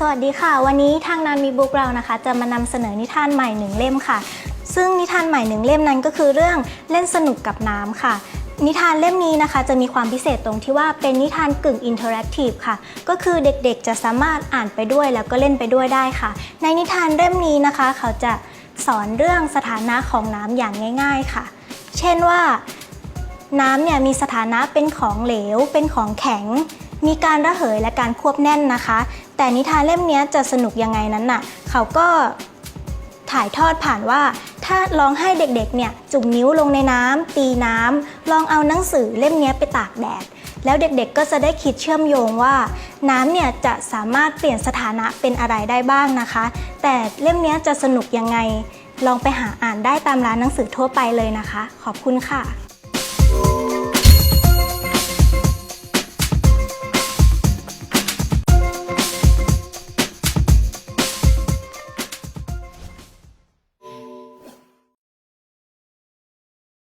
สวัสดีค่ะ วันนี้ทางนามีบุ๊กเรานะคะ จะมานำเสนอนิทานใหม่หนึ่งเล่มค่ะ ซึ่งนิทานใหม่หนึ่งเล่มนั้นก็คือเรื่องเล่นสนุกกับน้ำค่ะ นิทานเล่มนี้นะคะจะมีความพิเศษตรงที่ว่าเป็นนิทานกึ่งอินเทอร์แอคทีฟค่ะ ก็คือเด็กๆจะสามารถอ่านไปด้วยแล้วก็เล่นไปด้วยได้ค่ะ ในนิทานเล่มนี้นะคะ เขาจะสอนเรื่องสถานะของน้ำอย่างง่าย ๆค่ะ เช่นว่าน้ำเนี่ยมีสถานะเป็นของเหลว เป็นของแข็ง มีการระเหยและการควบแน่นนะคะ แต่นิทานเล่มนี้จะสนุกยังไงนั้นน่ะ เขาก็ถ่ายทอดผ่านว่า ถ้าลองให้เด็กๆเนี่ยจุ่มนิ้วลงในน้ำตีน้ำลองเอาหนังสือเล่มนี้ไปตากแดด แล้วเด็กๆก็จะได้คิดเชื่อมโยงว่า น้ำเนี่ยจะสามารถเปลี่ยนสถานะเป็นอะไรได้บ้างนะคะ แต่เล่มนี้จะสนุกยังไง ลองไปหาอ่านได้ตามร้านหนังสือทั่วไปเลยนะคะ ขอบคุณค่ะ